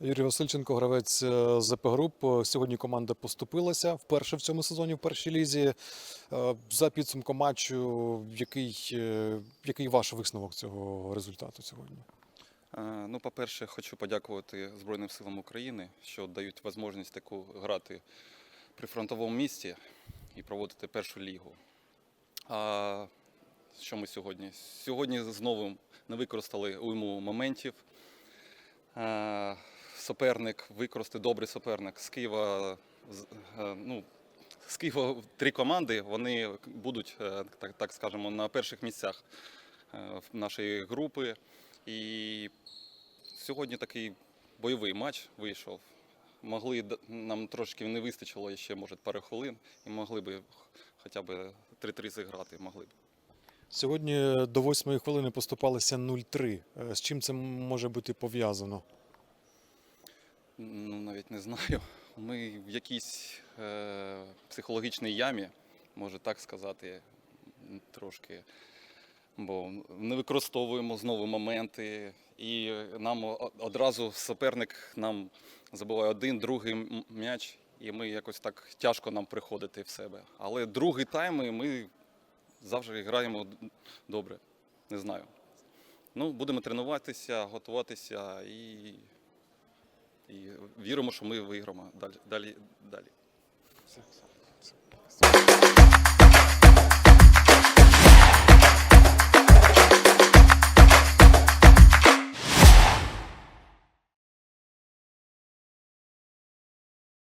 Юрій Васильченко, гравець е, ЗП Груп. Е, Сьогодні команда поступилася вперше в цьому сезоні в першій лізі. Е, За підсумком матчу, який, який ваш висновок цього результату сьогодні? Ну, по-перше, хочу подякувати Збройним силам України, що дають можливість таку грати при фронтовому місті і проводити першу лігу. А що ми сьогодні? Сьогодні знову не використали уйму моментів. Е, Суперник використати добрий суперник з Києва. е, Ну, з Києва три команди вони будуть, е, так, так скажемо, на перших місцях нашої групи. І сьогодні такий бойовий матч вийшов. Могли нам трошки не вистачило ще, може, пару хвилин, і могли б хоча б 3-3 зіграти. Могли б. Сьогодні до восьмої хвилини поступалися 0-3. Е, З чим це може бути пов'язано? Ну, навіть не знаю. Ми в якійсь е, психологічній ямі, може так сказати, трошки. Бо не використовуємо знову моменти, і нам одразу суперник нам забиває один, другий м'яч, і ми якось так тяжко нам приходити в себе. Але другий тайм ми завжди граємо добре. Не знаю. Ну, будемо тренуватися, готуватися і і віримо, що ми виграємо далі. далі, далі.